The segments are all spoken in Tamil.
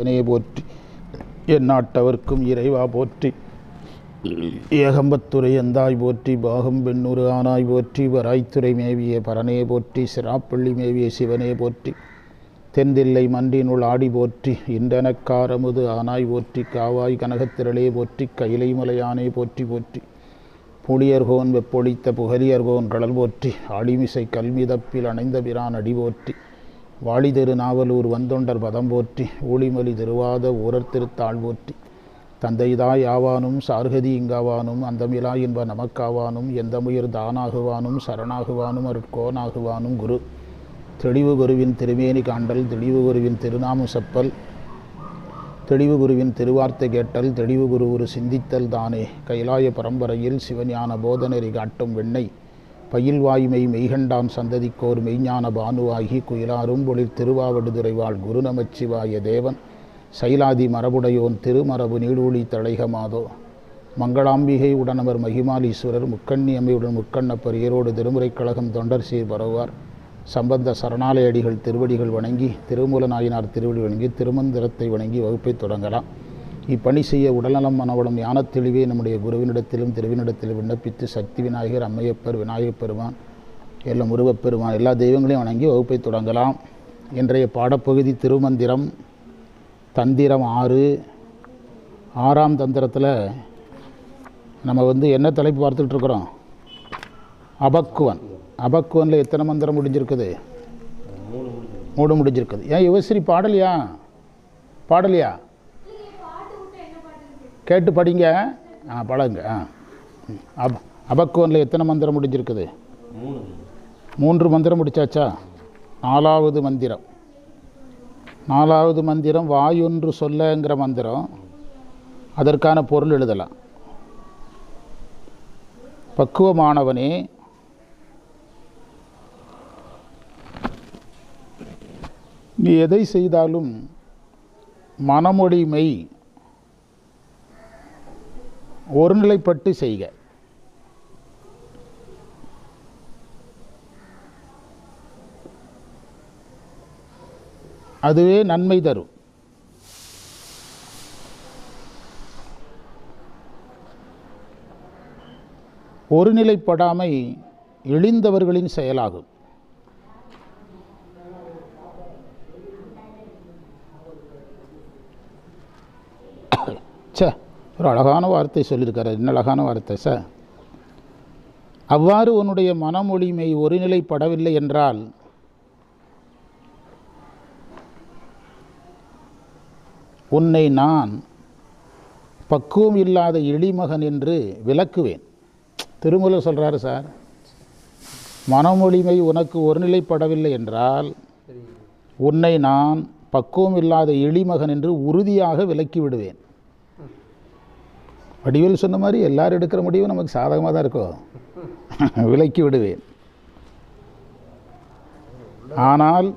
இறைவனே போற்றி. எந்நாட்டவர்க்கும் இறைவா போற்றி. ஏகம்பத்துறை எந்தாய் போற்றி. பாகம் பெண்ணுறு ஆனாய் போற்றி. வராய்த்துறை மேவிய பரனே போற்றி. சிராப்பள்ளி மேவிய சிவனே போற்றி. தென்தில்லை மன்றினுள் ஆடி போற்றி. இன்றனக்காரமுது ஆனாய் போற்றி. காவாய் கனகத்திரளே போற்றி. கைலை மலையானே போற்றி போற்றி. புளியர்கோன் வெப்பொழித்த புகலியர்கோன் கடல் போற்றி. ஆளிமிசை கல்மிதப்பில் அணைந்த பிரான் அடி போற்றி. வாழிதிரு நாவலூர் வந்தொண்டர் பதம் போற்றி ஊழிமலி திருவாத ஊரத்திருத்தாள் போற்றி. தந்தைதாய் ஆவானும் சார்கதி இங்காவானும் அந்தமிலா என்ப நமக்காவானும் எந்தமுயிர் தானாகுவானும் சரணாகுவானும் அருட்கோனாகுவானும் குரு. தெளிவு குருவின் திருமேனி காண்டல் தெளிவு குருவின் திருநாமு செப்பல். தெளிவு குருவின் திருவார்த்தை கேட்டல் தெளிவு குரு ஒரு சிந்தித்தல் தானே. கைலாய பரம்பரையில் சிவஞான போதனரி காட்டும் வெண்ணெய். பயில் வாய்மை மெய்கண்டான் சந்ததிக்கோர் மெய்ஞான பானுவாகி குயிலாரும் பொழில் திருவாவடுதுறைவாள் குரு நமச்சிவாய தேவன். சைலாதி மரபுடையோன் திருமரபு நீடூழி தழைகமாதோ மங்களாம்பிகை உடனவர் மகிமாலீஸ்வரர் முக்கண்ணி அம்மையுடன் முக்கண்ணப்பர் ஈரோடு திருமுறை கழகம் தொண்டர் சீர் பரவுவார். சம்பந்த சரணாலயடிகள் திருவடிகள் வணங்கி திருமூல நாயனார் திருவடி வணங்கி திருமந்திரத்தை வணங்கி வகுப்பை தொடங்கலாம். இப்பணி செய்ய உடல்நலம் மனவளம் ஞானத் தெளிவே நம்முடைய குருவினிடத்திலும் திருவினிடத்திலும் விண்ணப்பித்து சக்தி விநாயகர் அம்மையப்பர் விநாயகப் பெருமான் எல்லாம் முருகப்பெருமான் எல்லா தெய்வங்களையும் வணங்கி வகுப்பை தொடங்கலாம். இன்றைய பாடப்பகுதி திருமந்திரம் தந்திரம் ஆறு. ஆறாம் தந்திரத்தில் நம்ம வந்து என்ன தலைப்பு பார்த்துட்டு இருக்கிறோம்? அபக்குவன். அபக்குவனில் எத்தனை மந்திரம் முடிஞ்சிருக்குது? மூணு முடிஞ்சிருக்குது. ஏன் யுவஸ்ரீ பாடலையா? பாடலையா? கேட்டு படிங்க. ஆ பழங்க ஆ. அப் அபக்குவனில் எத்தனை மந்திரம் முடிஞ்சிருக்குது? மூன்று மந்திரம் முடிச்சாச்சா? நாலாவது மந்திரம். நாலாவது மந்திரம் வாயொன்று சொல்லங்கிற மந்திரம். அதற்கான பொருள் எழுதலாம். பக்குவமானவனே நீ எதை செய்தாலும் மனமொழி மெய் ஒருநிலைப்பட்டு செய்க. அதுவே நன்மை தரும். ஒருநிலைப்படாமை இழிந்தவர்களின் செயலாகும். ச்சே. ஒரு அழகான வார்த்தை சொல்லியிருக்கிறார் என்ன அழகான வார்த்தை சார்? அவ்வாறு உன்னுடைய மனமொழிமை ஒருநிலைப்படவில்லை என்றால் உன்னை நான் பக்குவம் இல்லாத இழிமகன் என்று விளக்குவேன். திருமூலர் சொல்கிறாரு சார் மனமொழிமை உனக்கு ஒருநிலைப்படவில்லை என்றால் உன்னை நான் பக்குவம் இல்லாத இழிமகன் என்று உறுதியாக விலக்கி விடுவேன். வடிவேல் சொன்ன மாதிரி எல்லாரும் எடுக்கிற முடிவும் நமக்கு சாதகமாக தான் இருக்கும் விலக்கி விடுவேன். ஆனால்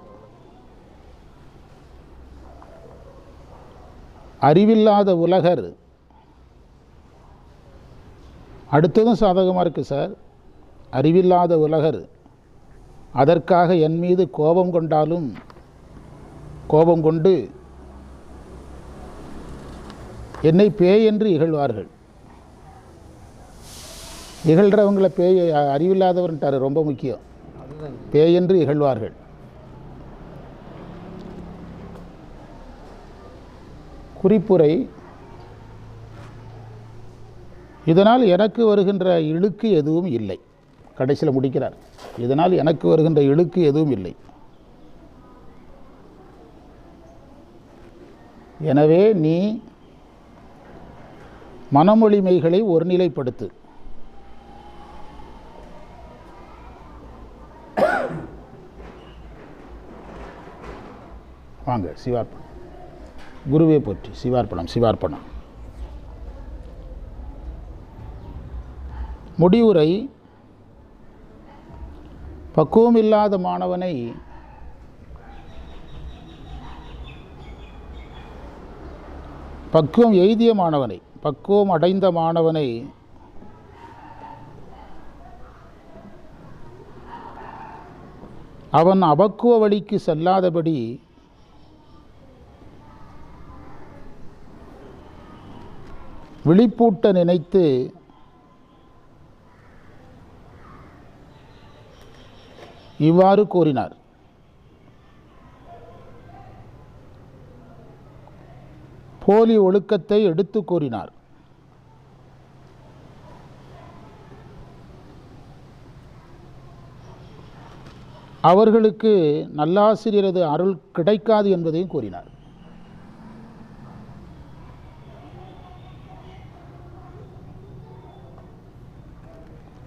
அறிவில்லாத உலகர் அடுத்ததும் சாதகமாக இருக்குது சார். அறிவில்லாத உலகர் அதற்காக என் மீது கோபம் கொண்டாலும் கோபம் கொண்டு என்னை பேய் என்று இகழ்வார்கள். இகழ்கிறவங்கள பேய் அறிவில்லாதவர்ன்ட்டார் ரொம்ப முக்கியம். பேய் என்று இகழ்வார்கள். குறிப்புரை இதனால் எனக்கு வருகின்ற இழுக்கு எதுவும் இல்லை. கடைசியில் முடிக்கிறார். இதனால் எனக்கு வருகின்ற இழுக்கு எதுவும் இல்லை. எனவே நீ மனமொழிமைகளை ஒருநிலைப்படுத்து. வாங்க சிவார்ப்பணம் குருவே போற்றி சிவார்ப்பணம் சிவார்ப்பணம். முடிவுரை பக்குவம் இல்லாத மாணவனை பக்குவம் எய்திய மாணவனை பக்குவம் அடைந்த மாணவனை அவன் அபக்குவ வழிக்கு செல்லாதபடி விழிப்பூட்ட நினைத்து இவ்வாறு கூறினார். போலி ஒழுக்கத்தை எடுத்து கூறினார். அவர்களுக்கு நல்லாசிரியரது அருள் கிடைக்காது என்பதையும் கூறினார்.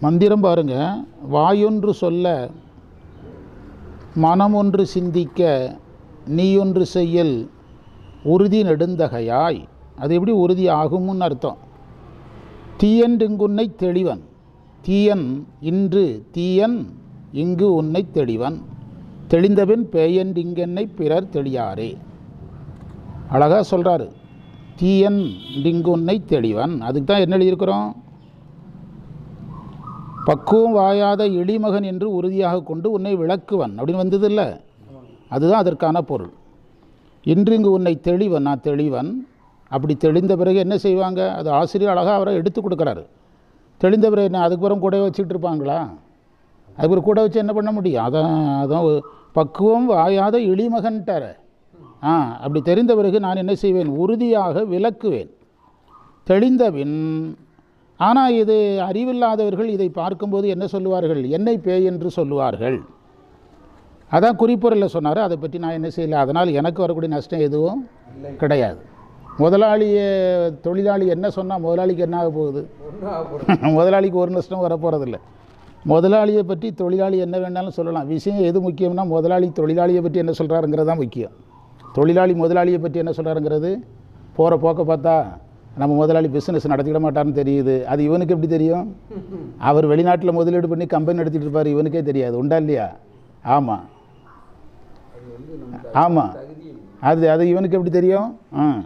மந்திரம் பாருங்க. வாயொன்று சொல்ல மனம் ஒன்று சிந்திக்க நீயொன்று செய்யல் உறுதி நெடுந்தகையாய். அது எப்படி உறுதி ஆகும்னு அர்த்தம்? தீயன் இங்குன்னை தெளிவன். தீயன் இன்று தீயன் இங்கு உன்னை தெளிவன். தெளிந்தபின் பேயன் இங்கென்னை பிறர் தெளியாரே. அழகாக சொல்கிறாரு தீயன் இங்கு உன்னை தெளிவன். அதுக்கு தான் என்ன எழுதியிருக்கிறோம்? பக்குவம் வாயாத எளிமகன் என்று உறுதியாக கொண்டு உன்னை விளக்குவன். அப்படின்னு வந்தது இல்லை அதுதான் அதற்கான பொருள். இன்று இங்கு உன்னை தெளிவன். நான் தெளிவன். அப்படி தெளிந்த பிறகு என்ன செய்வாங்க? அது ஆசிரியர் அழகாக அவரை எடுத்து கொடுக்குறாரு. தெளிந்த பிறகு என்ன அதுக்கப்புறம் கூட வச்சுக்கிட்டு இருப்பாங்களா? அதுக்கு ஒரு கூட வச்சு என்ன பண்ண முடியும்? அதான் அதான் பக்குவம் வாயாத எளிமகன்ட்டார. ஆ அப்படி தெரிந்த பிறகு நான் என்ன செய்வேன்? உறுதியாக விளக்குவேன். தெளிந்தபின் ஆனால் இது அறிவில்லாதவர்கள் இதை பார்க்கும்போது என்ன சொல்லுவார்கள்? என்னை பேய் என்று சொல்லுவார்கள். அதான் குறிப்புரையில் சொன்னார். அதை பற்றி நான் என்ன செய்யலை. அதனால் எனக்கு வரக்கூடிய நஷ்டம் எதுவும் கிடையாது. முதலாளியை தொழிலாளி என்ன சொன்னால் முதலாளிக்கு என்ன ஆக போகுது? முதலாளிக்கு ஒரு நஷ்டம் வரப்போகிறதில்ல முதலாளியை பற்றி தொழிலாளி என்ன வேணாலும் சொல்லலாம். விஷயம் எது முக்கியம்னா முதலாளி தொழிலாளியை பற்றி என்ன சொல்கிறாருங்கிறது தான் முக்கியம். தொழிலாளி முதலாளியை பற்றி என்ன சொல்கிறாருங்கிறது போகிற போக்க பார்த்தா நம்ம முதலாளி பிஸ்னஸ் நடத்திட மாட்டான்னு தெரியுது. அது இவனுக்கு எப்படி தெரியும்? அவர் வெளிநாட்டில் முதலீடு பண்ணி கம்பெனி நடத்திட்டு இருப்பார் இவனுக்கே தெரியாது. உண்டா இல்லையா? ஆமாம் ஆமாம் அது அது இவனுக்கு எப்படி தெரியும்? ஆ.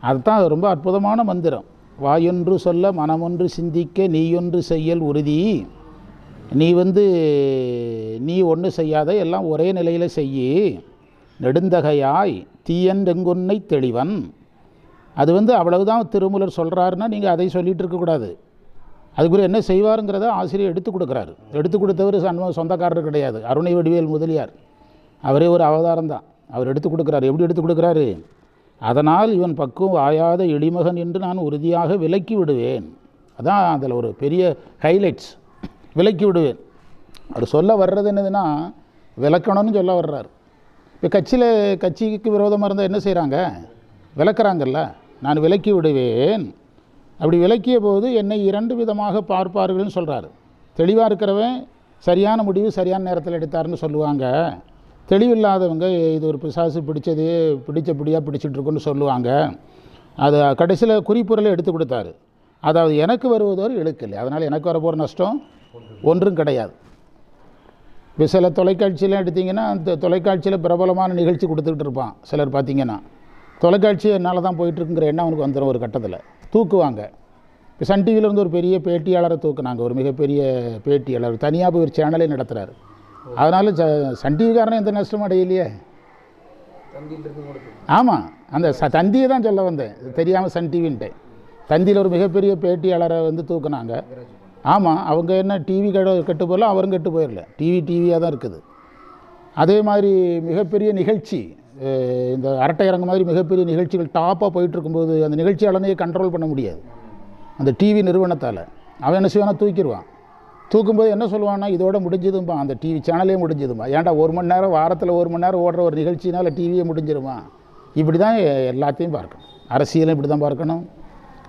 அதுதான் ரொம்ப அற்புதமான மந்திரம். வாயொன்று சொல்ல மனமொன்று சிந்திக்க நீயொன்று செய்யல் உறுதி. நீ வந்து நீ ஒன்று செய்யாத எல்லாம் ஒரே நிலையில் செய்யி. நெடுந்தகையாய் தீயன் ரெங்குன்னை தெளிவன். அது வந்து அவ்வளவுதான் திருமூலர் சொல்கிறாருன்னா நீங்கள் அதை சொல்லிகிட்டு இருக்கக்கூடாது அதுக்குரிய என்ன செய்வாருங்கிறத ஆசிரியர் எடுத்து கொடுக்குறாரு. எடுத்து கொடுத்தவர் சண்முக சொந்தக்காரர் கிடையாது. அருணை வடிவேல் முதலியார். அவரே ஒரு அவதாரம் தான் அவர் எடுத்து கொடுக்குறாரு. எப்படி எடுத்து கொடுக்குறாரு? அதனால் இவன் பக்குவம் ஆயாத எளிமகன் என்று நான் உறுதியாக விலக்கி விடுவேன். அதான் அதில் ஒரு பெரிய ஹைலைட்ஸ் விலக்கி விடுவேன். அவர் சொல்ல வர்றது என்னதுன்னா விளக்கணும்னு சொல்ல வர்றார். இப்போ கட்சியில் கட்சிக்கு விரோதமாக இருந்தால் என்ன செய்கிறாங்க விளக்குறாங்கல்ல? நான் விலக்கி விடுவேன். அப்படி விலக்கிய போது என்னை இரண்டு விதமாக பார்ப்பார்கள்னு சொல்கிறாரு தெளிவாக இருக்கிறவன் சரியான முடிவு சரியான நேரத்தில் எடுத்தாருன்னு சொல்லுவாங்க. தெளிவில்லாதவங்க இது ஒரு பிசாசு பிடிச்சது பிடிச்சபடியாக பிடிச்சிட்டுருக்குன்னு சொல்லுவாங்க. அது கடைசியில் குறிப்புரையில் எடுத்து கொடுத்தாரு. அதாவது எனக்கு வருவதோர் இழுக்கலை அதனால் எனக்கு வரப்போகிற நஷ்டம் ஒன்றும் கிடையாது. இப்போ சில தொலைக்காட்சியெலாம் எடுத்திங்கன்னா அந்த தொலைக்காட்சியில் பிரபலமான நிகழ்ச்சி கொடுத்துக்கிட்டு இருப்பான். சிலர் பார்த்திங்கன்னா. தொலைக்காட்சி என்னால் தான் போயிட்டுருக்குங்கிற எண்ணம் அவனுக்கு வந்துடும் ஒரு கட்டத்தில். தூக்குவாங்க. இப்போ சன் டிவியில் வந்து ஒரு பெரிய பேட்டியாளரை தூக்குனாங்க. ஒரு மிகப்பெரிய பேட்டியாளர். தனியாக போய் ஒரு சேனலே நடத்துகிறாரு அதனால் ச சன் டிவிக்காரன் எந்த நஷ்டமும் அடையலையே. ஆமாம் அந்த ச தந்தியை தான் சொல்ல வந்தேன். தெரியாமல் சன் டிவின்ட்டு தந்தியில் ஒரு மிகப்பெரிய பேட்டியாளரை வந்து தூக்குனாங்க. ஆமாம் அவங்க என்ன டிவி கெட கெட்டு போயிடல அவரும் கெட்டு போயிடல டிவி டிவியாக தான் இருக்குது. அதே மாதிரி மிகப்பெரிய நிகழ்ச்சி இந்த அரட்டை அரங்கு மாதிரி மிகப்பெரிய நிகழ்ச்சிகள் டாப்பாக போயிட்டுருக்கும்போது அந்த நிகழ்ச்சியாளனையே கண்ட்ரோல் பண்ண முடியாது. அந்த டிவி நிறுவனத்தால். அவன் என்ன செய்வானா தூக்கிடுவான். தூக்கும்போது என்ன சொல்லுவான்னா இதோட முடிஞ்சதும்பா. அந்த டிவி சேனலே முடிஞ்சதும்பா. ஏன்டா ஒரு மணி நேரம் வாரத்தில் ஒரு மணி நேரம் ஓடுற ஒரு நிகழ்ச்சினால டிவியே முடிஞ்சிருமா? இப்படி தான் எல்லாத்தையும் பார்க்கணும். அரசியலும் இப்படி தான் பார்க்கணும்.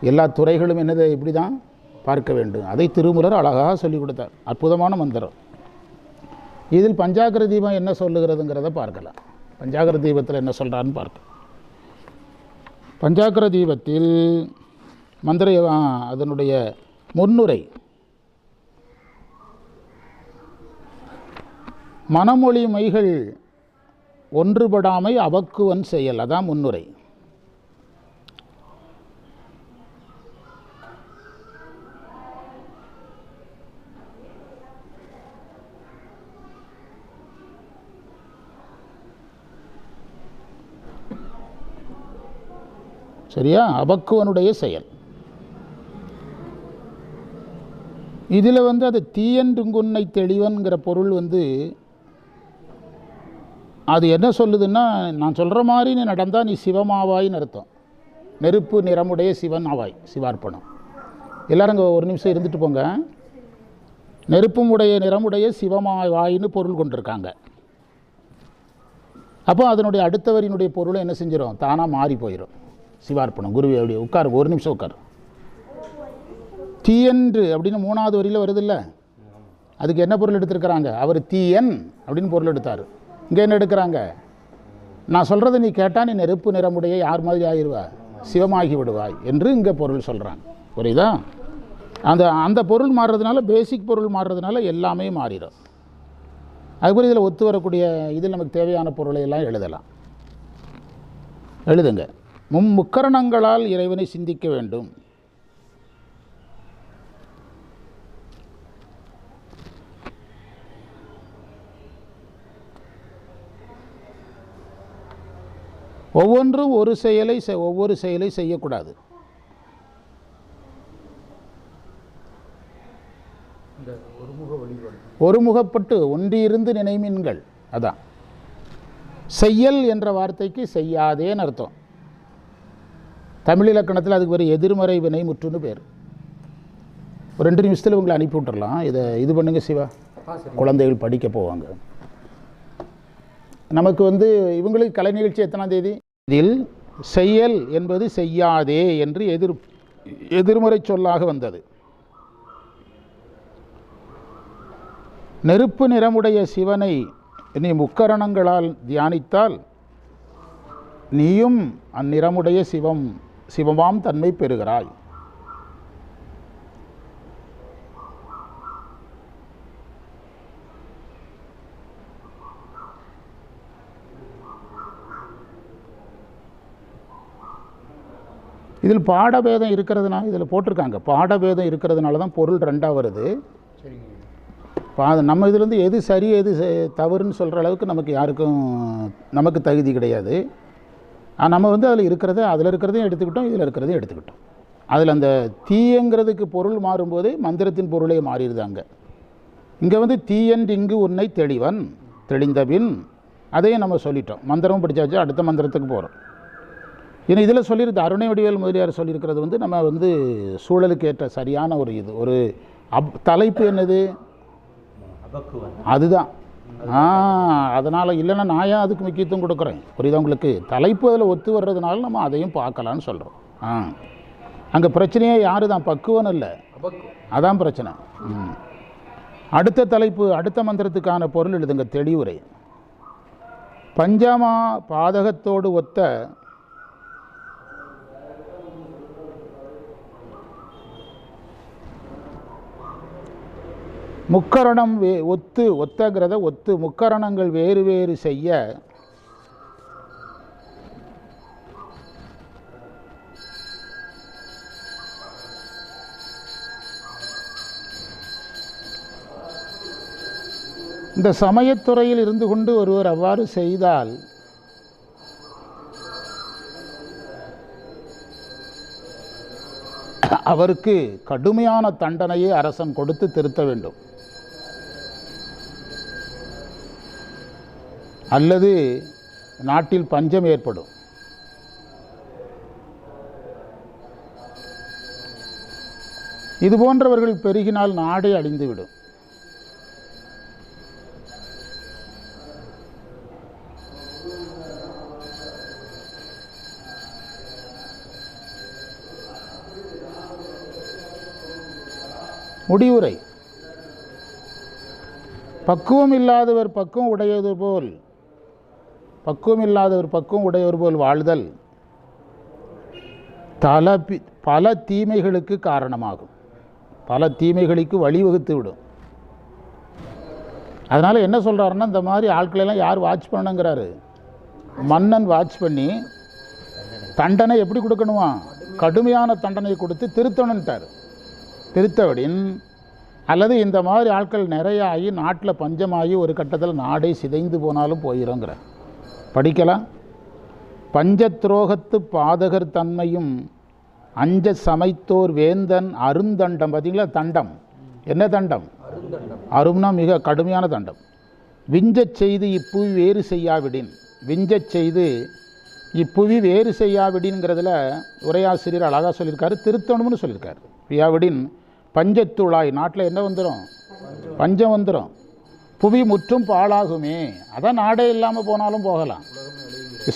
எல்லா துறைகளும் என்னது இப்படி தான் பார்க்க வேண்டும். அதை திருமுலர் அழகாக சொல்லிக் கொடுத்தார். அற்புதமான மந்திரம். இதில் பஞ்சாகர தீபம் என்ன சொல்லுகிறதுங்கிறத பார்க்கலாம். பஞ்சாகர தீபத்தில் என்ன சொல்கிறான்னு பார்க்க பஞ்சாகர தீபத்தில் மந்திர அதனுடைய முன்னுரை. மனமொழி மைகள் ஒன்றுபடாமை அவக்குவன் செயல் அதான் முன்னுரை. சரியா? அபக்குவனுடைய செயல். இதில் வந்து அது தீயன்றுங்குன்னை தெளிவன்கிற பொருள் வந்து அது என்ன சொல்லுதுன்னா நான் சொல்கிற மாதிரி நீ நடந்தால் நீ சிவமாவாயின்னு அர்த்தம். நெருப்பு நிறமுடைய சிவன் ஆவாய் சிவார்ப்பணம். எல்லாரும் இங்கே ஒரு நிமிஷம் இருந்துட்டு போங்க. நெருப்பும் உடைய நிறமுடைய சிவமாவாயின்னு பொருள் கொண்டிருக்காங்க. அப்போ அதனுடைய அடுத்தவரினுடைய பொருளை என்ன செஞ்சிடும் தானாக மாறி போயிடும் சிவார்ப்பணம். குருவி அப்படி உட்காரு ஒரு நிமிஷம் உட்காரு. தீயன்று அப்படின்னு மூணாவது வரியில் வருதில்ல? அதுக்கு என்ன பொருள் எடுத்திருக்கிறாங்க? அவர் தீயன் அப்படின்னு பொருள் எடுத்தார். இங்கே என்ன எடுக்கிறாங்க? நான் சொல்கிறத நீ கேட்டால் நீ நெருப்பு நிறமுடைய யார் மாதிரி ஆயிடுவா சிவமாகி விடுவாய் என்று இங்கே பொருள் சொல்கிறாங்க புரியுதா? அந்த அந்த பொருள் மாறுறதுனால பேசிக் பொருள் மாறுறதுனால எல்லாமே மாறிடும். அதுபோல் இதில் ஒத்து வரக்கூடிய இதில் நமக்கு தேவையான பொருளை எல்லாம் எழுதலாம். எழுதுங்க. மும் முக்கரணங்களால் இறைவனை சிந்திக்க வேண்டும். ஒவ்வொன்றும் ஒரு செயலை செ- ஒவ்வொரு செயலை செய்யக்கூடாது. ஒருமுகப்பட்டு ஒன்றியிருந்து நினைமீன்கள் அதான். செய்யல் என்ற வார்த்தைக்கு செய்யாதேன்னு அர்த்தம். தமிழ் இலக்கணத்தில் அதுக்கு ஒரு எதிர்மறை வினை முற்றுன்னு பேர். ஒரு ரெண்டு நிமிஷத்தில் உங்களை அனுப்பி விட்டுறலாம். இதை இது பண்ணுங்க சிவா. குழந்தைகள் படிக்க போவாங்க. நமக்கு வந்து இவங்களுக்கு கலை நிகழ்ச்சி எத்தனாம் தேதி? இதில் செய்யல் என்பது செய்யாதே என்று எதிர் எதிர்மறை சொல்லாக வந்தது. நெருப்பு நிறமுடைய சிவனை நீ முக்கரணங்களால் தியானித்தால் நீயும் அந்நிறமுடைய சிவம். சிவமாம் தன்மை பெறுகிறாய். இதில் பாடபேதம் இருக்கிறதுனால இதில் போட்டிருக்காங்க. பாடபேதம் இருக்கிறதுனால தான் பொருள் ரெண்டாக வருது. பா நம்ம இதுலேருந்து எது சரி எது தவறுன்னு சொல்கிற அளவுக்கு நமக்கு யாருக்கும் நமக்கு தகுதி கிடையாது. நம்ம வந்து அதில் இருக்கிறத அதில் இருக்கிறதையும் எடுத்துக்கிட்டோம் இதில் இருக்கிறதையும் எடுத்துக்கிட்டோம். அதில் அந்த தீயங்கிறதுக்கு பொருள் மாறும்போது மந்திரத்தின் பொருளே மாறிடுது அங்கே. இங்கே வந்து தீயன் இங்கு உன்னை தெளிவன் தெளிந்தபின் அதையும் நம்ம சொல்லிட்டோம். மந்திரமும் படித்தாச்சு அடுத்த மந்திரத்துக்கு போகிறோம் ஏன்னா இதில் சொல்லியிருந்த அருணை வடிவேல் முதலியார் சொல்லியிருக்கிறது வந்து நம்ம வந்து சூழலுக்கு ஏற்ற சரியான ஒரு இது ஒரு அப் தலைப்பு என்னது? அதுதான். ஆ அதனால் இல்லைன்னா நான் ஏன் அதுக்கு முக்கியத்துவம் கொடுக்குறேன்? புரியுதா உங்களுக்கு? தலைப்பு அதில் ஒத்து வர்றதுனால நம்ம அதையும் பார்க்கலான்னு சொல்கிறோம் ஆ. அங்கே பிரச்சனையே யாரு தான் பக்குவம் இல்லை. அதான் பிரச்சனை. ம். அடுத்த தலைப்பு அடுத்த மந்திரத்துக்கான பொருள் எழுதுங்க தெளிவுரை. பஞ்சமா பாதகத்தோடு ஒத்த முக்கரணம் வே ஒத்து ஒத்தகிறத ஒத்து முக்கரணங்கள் வேறு வேறு செய்ய. இந்த சமயத்துறையில் இருந்து கொண்டு ஒருவர் அவ்வாறு செய்தால் அவருக்கு கடுமையான தண்டனையை அரசன் கொடுத்து திருத்த வேண்டும். அல்லது நாட்டில் பஞ்சம் ஏற்படும். இது போன்றவர்கள் பெருகினால் நாடே அழிந்துவிடும். முடிவுரை. பக்குவம் இல்லாதவர் பக்குவம் உடையது போல் பக்குவம் இல்லாதவர் பக்குவம் உடையவர் போல் வாழ்தல் தல பி- பல தீமைகளுக்கு காரணமாகும். பல தீமைகளுக்கு வழிவகுத்து விடும். அதனால் என்ன சொல்கிறாருன்னா இந்த மாதிரி ஆட்களெல்லாம் யார் வாட்ச் பண்ணணுங்கிறாரு. மன்னன் வாட்ச் பண்ணி தண்டனை எப்படி கொடுக்கணுமா? கடுமையான தண்டனை கொடுத்து திருத்தணுன்ட்டார் திருத்தவடின் அல்லது இந்த மாதிரி ஆட்கள் நிறைய ஆகி நாட்டில் பஞ்சமாகி ஒரு கட்டத்தில் நாடே சிதைந்து போனாலும் போயிடுங்கிற படிக்கலாம். பஞ்சத்ரோகத்து பாதகர் தன்மையும் அஞ்ச சமைத்தோர் வேந்தன் அருந்தண்டம். பார்த்தீங்களா? தண்டம். என்ன தண்டம்? அரும்னா மிக கடுமையான தண்டம். விஞ்சச் செய்து இப்புவி வேறு செய்யாவிடின். விஞ்சச் செய்து இப்புவி வேறு செய்யாவிடின்ங்கிறதுல உரையாசிரியர் அழகாக சொல்லியிருக்காரு. திருத்தணும்னு சொல்லியிருக்காரு. பியாவிடின் பஞ்சத்துழாய் நாட்டில் என்ன வந்துடும் பஞ்சம் வந்துடும் புவி முற்றும் பாழாகுமே. அதான் நாடே இல்லாமல் போனாலும் போகலாம்.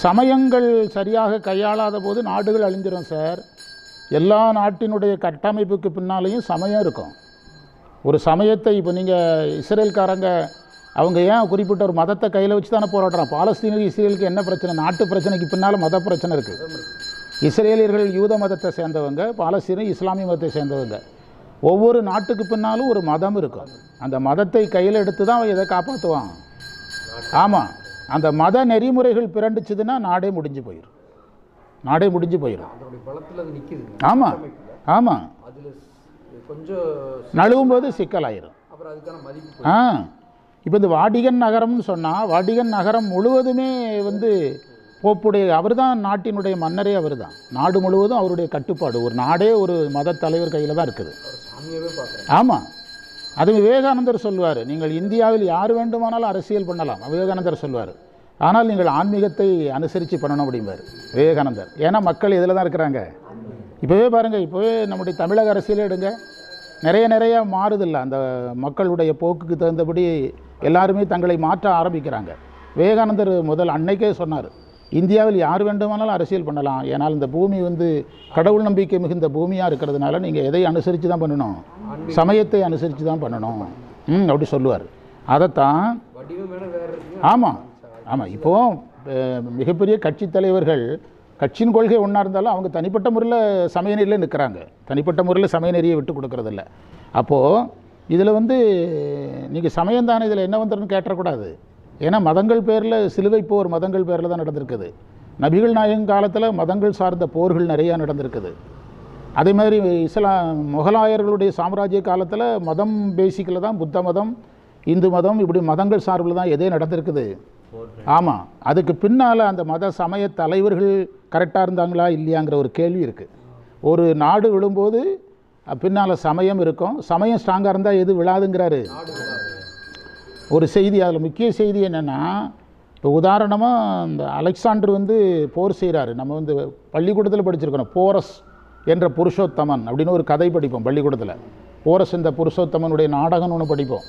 சமயங்கள் சரியாக கையாளாத போது நாடுகள் அழிஞ்சிரும் சார். எல்லா நாட்டினுடைய கட்டமைப்புக்கு பின்னாலேயும் சமயம் இருக்கும். ஒரு சமயத்தை இப்போ நீங்கள் இஸ்ரேல்காரங்க அவங்க ஏன் குறிப்பிட்ட ஒரு மதத்தை கையில் வச்சு தானே போராடுறான் பாலஸ்தீனுக்கு இஸ்ரேலுக்கு என்ன பிரச்சனை? நாட்டு பிரச்சனைக்கு பின்னால் மத பிரச்சனை இருக்குது இஸ்ரேலியர்கள் யூத மதத்தை சேர்ந்தவங்க பாலஸ்தீனம் இஸ்லாமிய மதத்தை சேர்ந்தவங்க. ஒவ்வொரு நாட்டுக்கு பின்னாலும் ஒரு மதம் இருக்கும் அந்த மதத்தை கையில் எடுத்து தான் அவன் இதை காப்பாற்றுவான் ஆமாம் அந்த மத நெறிமுறைகள் பிறண்டுச்சுதுன்னா நாடே முடிஞ்சு போயிடும் நாடே முடிஞ்சு போயிடும் ஆமாம் ஆமாம் கொஞ்சம் நழுவும் போது சிக்கலாயிரும். ஆ இப்போ இந்த வாடிகன் நகரம்னு சொன்னால் வாடிகன் நகரம் முழுவதுமே வந்து போப்புடைய அவர் தான் நாட்டினுடைய மன்னரே அவர் தான் நாடு முழுவதும் அவருடைய கட்டுப்பாடு. ஒரு நாடே ஒரு மத தலைவர் கையில் தான் இருக்குது. ஆமாம் அது விவேகானந்தர் சொல்வார் நீங்கள் இந்தியாவில் யார் வேண்டுமானாலும் அரசியல் பண்ணலாம். விவேகானந்தர் சொல்வார் ஆனால் நீங்கள் ஆன்மீகத்தை அனுசரித்து பண்ணணும் அப்படிம்பார் விவேகானந்தர். ஏன்னா மக்கள் இதில் தான் இருக்கிறாங்க. இப்போவே பாருங்கள் இப்போவே நம்முடைய தமிழக அரசியலே எடுங்க. நிறைய நிறைய மாறுதில்ல. அந்த மக்களுடைய போக்குக்கு தகுந்தபடி எல்லாருமே தங்களை மாற்ற ஆரம்பிக்கிறாங்க. விவேகானந்தர் முதல் அன்னைக்கே சொன்னார். இந்தியாவில் யார் வேண்டுமானாலும் அரசியல் பண்ணலாம். ஏன்னால் இந்த பூமி வந்து கடவுள் நம்பிக்கை மிகுந்த பூமியாக இருக்கிறதுனால நீங்கள் எதை அனுசரித்து தான் பண்ணணும்? சமயத்தை அனுசரித்து தான் பண்ணணும். ம் அப்படி சொல்லுவார். அதைத்தான் ஆமாம் ஆமாம் இப்போது மிகப்பெரிய கட்சி தலைவர்கள் கட்சியின் கொள்கை ஒன்றா இருந்தாலும் அவங்க தனிப்பட்ட முறையில் சமயநெறியில் நிற்கிறாங்க தனிப்பட்ட முறையில் சமயநெறியை விட்டு கொடுக்கறதில்ல. அப்போது இதில் வந்து நீங்கள் சமயம் தானே இதில் என்ன வந்துருன்னு கேட்டக்கூடாது ஏன்னா மதங்கள் பேரில் சிலுவை போர் மதங்கள் பேரில் தான் நடந்திருக்குது. நபிகள் நாயகம் காலத்தில் மதங்கள் சார்ந்த போர்கள் நிறையா நடந்திருக்குது. அதே மாதிரி இஸ்லாம் முகலாயர்களுடைய சாம்ராஜ்ய காலத்தில் மதம் பேசிக்கில் தான் புத்த மதம் இந்து மதம் இப்படி மதங்கள் சார்பில் தான் எதே நடந்திருக்குது. ஆமாம் அதுக்கு பின்னால் அந்த மத சமய தலைவர்கள் கரெக்டாக இருந்தாங்களா இல்லையாங்கிற ஒரு கேள்வி இருக்குது ஒரு நாடு விழும்போது பின்னால் சமயம் இருக்கும். சமயம் ஸ்ட்ராங்காக இருந்தால் எது விழாதுங்கிறாரு. ஒரு செய்தி அதில் முக்கிய செய்தி என்னென்னா இப்போ உதாரணமாக இந்த அலெக்சாண்டர் வந்து போர் செய்கிறாரு நம்ம வந்து பள்ளிக்கூடத்தில் படிச்சிருக்கணும். போரஸ் என்ற புருஷோத்தமன் அப்படின்னு ஒரு கதை படிப்போம் பள்ளிக்கூடத்தில். போரஸ் இந்த புருஷோத்தமனுடைய நாடகம்னு ஒன்று படிப்போம்.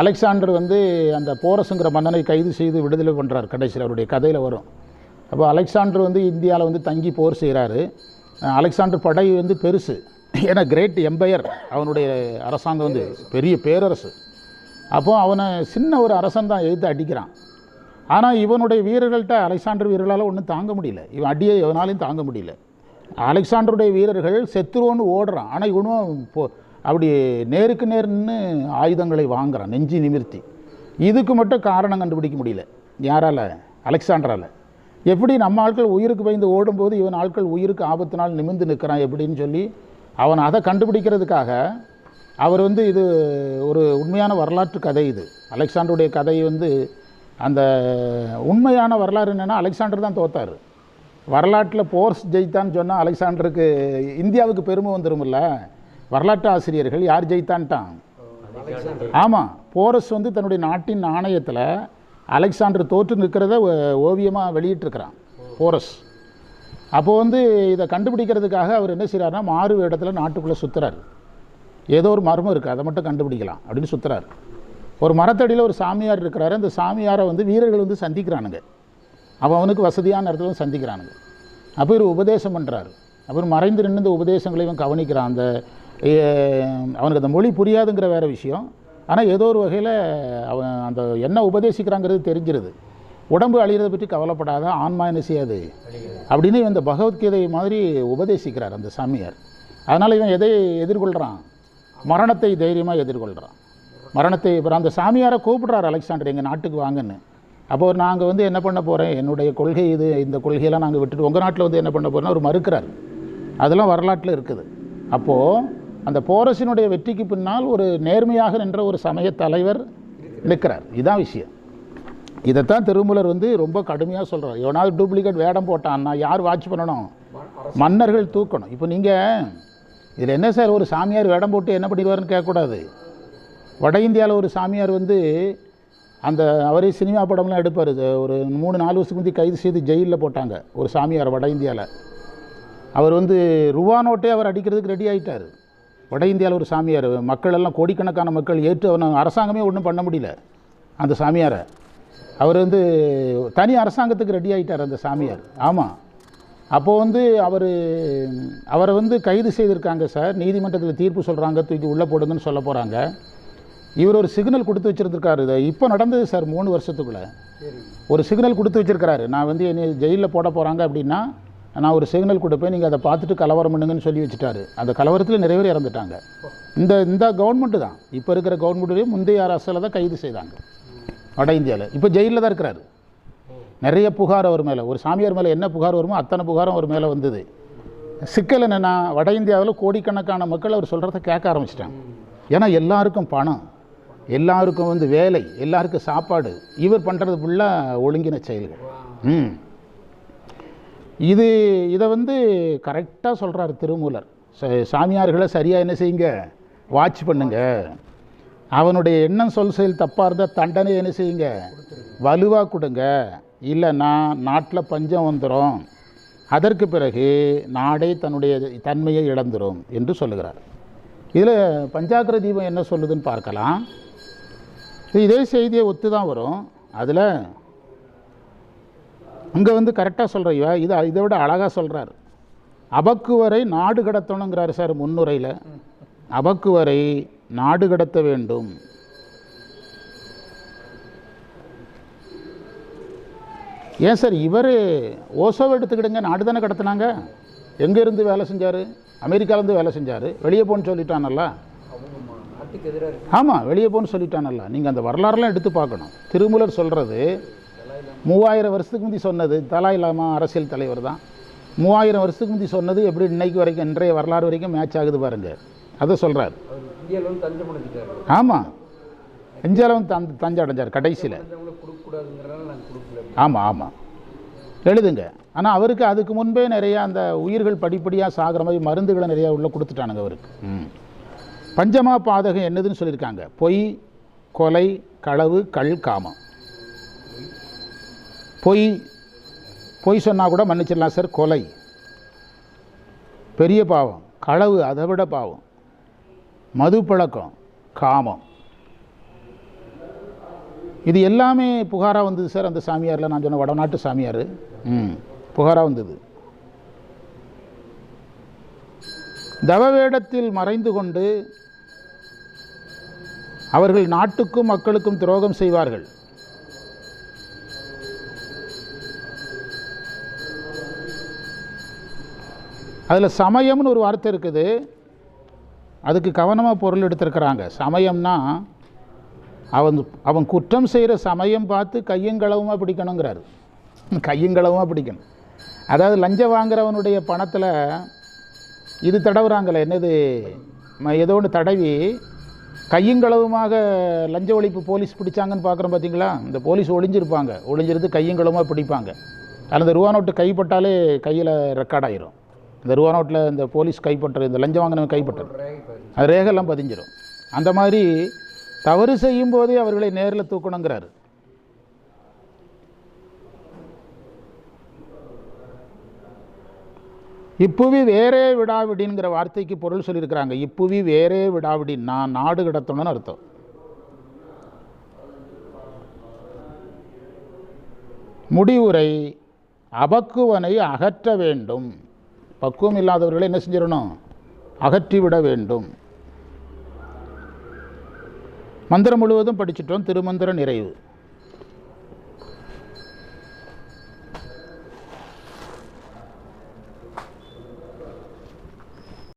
அலெக்சாண்டர் வந்து அந்த போரஸுங்கிற மன்னனை கைது செய்து விடுதலை பண்ணுறார் கடைசியில் அவருடைய கதையில் வரும். அப்போ அலெக்சாண்டர் வந்து இந்தியாவில் வந்து தங்கி போர் செய்கிறாரு அலெக்சாண்டர் படை வந்து பெருசு. ஏன்னா கிரேட் எம்பையர். அவனுடைய அரசாங்கம் வந்து பெரிய பேரரசு. அப்போது அவனை சின்ன ஒரு அரசன் தான் எழுத்து அடிக்கிறான். ஆனால் இவனுடைய வீரர்கள்ட்ட அலெக்சாண்டர் வீரர்களால் ஒன்றும் தாங்க முடியல. இவன் அடியை எவனாலையும் தாங்க முடியல. அலெக்சாண்டருடைய வீரர்கள் செத்துருவோன்னு ஓடுறான். ஆனால் இவனும் போ அப்படி நேருக்கு நேர் நின்று ஆயுதங்களை வாங்குறான் நெஞ்சி நிமிர்த்தி. இதுக்கு மட்டும் காரணம் கண்டுபிடிக்க முடியல. யாரால்? அலெக்சாண்டரால். எப்படி நம்ம ஆட்கள் உயிருக்கு பயந்து ஓடும்போது இவன் ஆட்கள் உயிருக்கு ஆபத்தினால் நிமிர்ந்து நிற்கிறான் எப்படின்னு சொல்லி அவன் அதை கண்டுபிடிக்கிறதுக்காக அவர் வந்து இது ஒரு உண்மையான வரலாற்று கதை இது. அலெக்சாண்டருடைய கதை வந்து அந்த உண்மையான வரலாறு என்னென்னா அலெக்சாண்டர் தான் தோத்தார். வரலாற்றில் போர்ஸ் ஜெயித்தான்னு சொன்னால் அலெக்சாண்டருக்கு இந்தியாவுக்கு பெருமை வந்துருமில்ல வரலாற்று ஆசிரியர்கள் யார் ஜெயித்தான்ட்டான்? ஆமாம் போரஸ் வந்து தன்னுடைய நாட்டின் நாணயத்தில் அலெக்சாண்டர் தோற்று நிற்கிறத ஓவியமாக வெளியிட்டிருக்கிறான் போரஸ். அப்போ வந்து இதை கண்டுபிடிக்கிறதுக்காக அவர் என்ன செய்கிறாருன்னா மாறு இடத்துல நாட்டுக்குள்ளே சுற்றுறாரு ஏதோ ஒரு மர்மம் இருக்குது அதை மட்டும் கண்டுபிடிக்கலாம் அப்படின்னு சுற்றுறாரு ஒரு மரத்தடியில் ஒரு சாமியார் இருக்கிறாரு அந்த சாமியாரை வந்து வீரர்கள் வந்து சந்திக்கிறானுங்க. அவன் அவனுக்கு வசதியான இடத்துல சந்திக்கிறானுங்க. அப்போ இவர் உபதேசம் பண்ணுறாரு அப்புறம் மறைந்து நின்று இந்த உபதேசங்களை இவன் கவனிக்கிறான். அந்த அவனுக்கு அந்த மொழி புரியாதுங்கிற வேற விஷயம். ஆனால் ஏதோ ஒரு வகையில் அவன் அந்த என்ன உபதேசிக்கிறாங்கிறது தெரிஞ்சிருது. உடம்பு அழிகிறத பற்றி கவலைப்படாத ஆன்மா என்ன செய்யாது? அப்படின்னு இவன் இந்த பகவத்கீதை மாதிரி உபதேசிக்கிறார் அந்த சாமியார். அதனால் இவன் எதை எதிர்கொள்கிறான் மரணத்தை தைரியமாக எதிர்கொள்கிறான் மரணத்தை இப்போ அந்த சாமியாரை கூப்பிட்றாரு அலெக்சாண்டர் எங்கள் நாட்டுக்கு வாங்கன்னு. அப்போ நாங்கள் வந்து என்ன பண்ண போகிறேன் என்னுடைய கொள்கை இது இந்த கொள்கையெல்லாம் நாங்கள் விட்டுட்டு உங்கள் நாட்டில் வந்து என்ன பண்ண போகிறோம்னா அவர் மறுக்கிறார். அதெல்லாம் வரலாற்றில் இருக்குது. அப்போது அந்த போரஸினுடைய வெற்றிக்கு பின்னால் ஒரு நேர்மையாக நின்ற ஒரு சமய தலைவர் நிற்கிறார். இதுதான் விஷயம். இதைத்தான் திருமூலர் வந்து ரொம்ப கடுமையாக சொல்கிறார் எவனால் டூப்ளிகேட் வேடம் போட்டான்னா யார் வாட்ச் பண்ணணும்? மன்னர்கள் தூக்கணும். இப்போ நீங்கள் இதில் என்ன சார் ஒரு சாமியார் வேடம் போட்டு என்ன பண்ணிடுவார்னு கேட்கக்கூடாது. வட இந்தியாவில் ஒரு சாமியார் வந்து அந்த அவரே சினிமா படம்லாம் எடுப்பார். ஒரு மூணு நாலு வருஷத்துக்கு முந்தி கைது செய்து ஜெயிலில் போட்டாங்க ஒரு சாமியார் வட இந்தியாவில். அவர் வந்து ரூபா நோட்டே அவர் அடிக்கிறதுக்கு ரெடி ஆகிட்டார் வட இந்தியாவில் ஒரு சாமியார் மக்கள் எல்லாம் கோடிக்கணக்கான மக்கள் ஏற்று அவனை அரசாங்கமே ஒன்றும் பண்ண முடியல அந்த சாமியாரை. அவர் வந்து தனி அரசாங்கத்துக்கு ரெடி ஆகிட்டார் அந்த சாமியார். ஆமாம் அப்போது வந்து அவர் அவரை வந்து கைது செய்திருக்காங்க சார். நீதிமன்றத்தில் தீர்ப்பு சொல்கிறாங்க தூக்கி உள்ளே போடுங்கன்னு சொல்ல போகிறாங்க இவர் ஒரு சிக்னல் கொடுத்து வச்சுருந்துருக்காரு. இதை இப்போ நடந்தது சார் மூணு வருஷத்துக்குள்ளே. ஒரு சிக்னல் கொடுத்து வச்சிருக்கிறாரு. நான் வந்து என்னை ஜெயிலில் போட போகிறாங்க அப்படின்னா நான் ஒரு சிக்னல் கொடுப்பேன் நீங்கள் அதை பார்த்துட்டு கலவரம் பண்ணுங்கன்னு சொல்லி வச்சுட்டாரு. அந்த கலவரத்தில் நிறைய பேர் இறந்துட்டாங்க. இந்த இந்த கவர்மெண்ட்டு தான். இப்போ இருக்கிற கவர்மெண்ட்டுலேயும் முந்தைய அரசில் தான் கைது செய்தாங்க. வட இந்தியாவில் இப்போ ஜெயிலில் தான் இருக்கிறாரு. நிறைய புகார் அவர் மேலே. ஒரு சாமியார் மேலே என்ன புகார் வருமோ அத்தனை புகாரும் அவர் மேலே வந்தது. சிக்கல் என்னென்னா வட இந்தியாவில் கோடிக்கணக்கான மக்கள் அவர் சொல்கிறத கேட்க ஆரம்பிச்சிட்டாங்க. ஏன்னா எல்லாருக்கும் பணம் எல்லாருக்கும் வந்து வேலை எல்லாருக்கும் சாப்பாடு இவர் பண்ணுறது ஃபுல்லாக ஒழுங்கின செயல்கள். ம். இது இதை வந்து கரெக்டாக சொல்கிறார் திருமூலர். ச- சாமியார்களை சரியாக என்ன செய்யுங்க? வாட்ச் பண்ணுங்க. அவனுடைய எண்ணம் சொல் செயல் தப்பாக இருந்தால் தண்டனை என்ன செய்யுங்க? வலுவாக கொடுங்க. இல்லைன்னா நாட்டில் பஞ்சம் வந்துடும் அதற்கு பிறகு நாடே தன்னுடைய தன்மையை இழந்துடும் என்று சொல்லுகிறார். இதில் பஞ்சாக்கர தீபம் என்ன சொல்லுதுன்னு பார்க்கலாம். இதே செய்தியை ஒத்து தான் வரும். அதில் அங்கே வந்து கரெக்டாக சொல்கிறையா இது இதை விட அழகாக சொல்கிறார். அபக்குவரை நாடு கடத்தணுங்கிறாரு சார் முன்னுரையில். அபக்குவரை நாடு கடத்த வேண்டும். ஏன் சார் இவர் ஓசோவை எடுத்துக்கிடுங்க நாடு தானே கடத்துனாங்க. எங்கேருந்து வேலை செஞ்சார்? அமெரிக்காலேருந்து வேலை செஞ்சார். வெளியே போன்னு சொல்லிட்டானல்ல? ஆமாம் வெளியே போன்னு சொல்லிட்டானல்ல. நீங்கள் அந்த வரலாறுலாம் எடுத்து பார்க்கணும். திருமூலர் சொல்கிறது மூவாயிரம் வருஷத்துக்கு முந்தி சொன்னது தலா இல்லாமா அரசியல் தலைவர் தான். மூவாயிரம் வருஷத்துக்கு முந்தி சொன்னது எப்படி இன்னைக்கு வரைக்கும் இன்றைய வரலாறு வரைக்கும் மேட்ச் ஆகுது பாருங்க. அதை சொல்கிறார் ஆமாம் இந்தியாவில் வந்து தஞ்ச அடைஞ்சார் கடைசியில். ஆமாம் ஆமாம் எழுதுங்க. ஆனால் அவருக்கு அதுக்கு முன்பே நிறைய அந்த உயிர்கள் படிப்படியாக சாகிற மாதிரி மருந்துகளை நிறையா உள்ளே கொடுத்துட்டானுங்க அவருக்கு. ம். பஞ்சமா பாதகம் என்னதுன்னு சொல்லியிருக்காங்க. பொய் கொலை களவு கள் காமம். பொய் பொய் சொன்னால் கூட மன்னிச்சிடலாம் சார். கொலை. பெரிய பாவம். களவு அதை விட பாவம். மது பழக்கம் காமம். இது எல்லாமே புகாராக வந்தது சார். அந்த சாமியாரில் நான் சொன்ன வடநாட்டு சாமியார். ம். புகாராக வந்தது. தவவேடத்தில் மறைந்து கொண்டு அவர்கள் நாட்டுக்கும் மக்களுக்கும் துரோகம் செய்வார்கள். அதில் சமயம்னு ஒரு வார்த்தை இருக்குது. அதுக்கு கவனமாக பொருள் எடுத்திருக்கிறாங்க. சமயம்னா அவன் அவன் குற்றம் செய்கிற சமயம் பார்த்து கையங்களவுமாக பிடிக்கணுங்கிறாரு. கையங்களவுமாக பிடிக்கணும். அதாவது லஞ்சம் வாங்குறவனுடைய பணத்தில் இது தடவுறாங்களே என்னது? ஏதோ ஒன்று தடவி கையங்களவுமாக லஞ்ச ஒழிப்பு போலீஸ் பிடிச்சாங்கன்னு பார்க்குறோம் பார்த்தீங்களா? இந்த போலீஸ் ஒளிஞ்சிருப்பாங்க. ஒளிஞ்சிருந்து கையங்களவுமாக பிடிப்பாங்க. அதில் இந்த ரூபா நோட்டு கைப்பட்டாலே கையில் ரெக்கார்ட் ஆயிரும். இந்த ரூபா நோட்டில் இந்த போலீஸ் கைப்பற்ற இந்த லஞ்சம் வாங்கினவன் கைப்பற்றுறது அது ரேகெல்லாம் பதிஞ்சிடும் அந்த மாதிரி தவறு செய்யும் போதே அவர்களை நேரில் தூக்கணுங்கிறார். இப்புவி வேறே விடாவிடின்கிற வார்த்தைக்கு பொருள் சொல்லியிருக்கிறாங்க. இப்புவி வேறே விடாவிடின் நான் நாடு கிடத்தணும்னு அர்த்தம். முடிவுரை அபக்குவனை அகற்ற வேண்டும். பக்குவம் இல்லாதவர்களை என்ன செஞ்சிடணும்? அகற்றிவிட வேண்டும். மந்திரம் முழுவதும் படிச்சிட்டோம் திருமந்திர நிறைவு.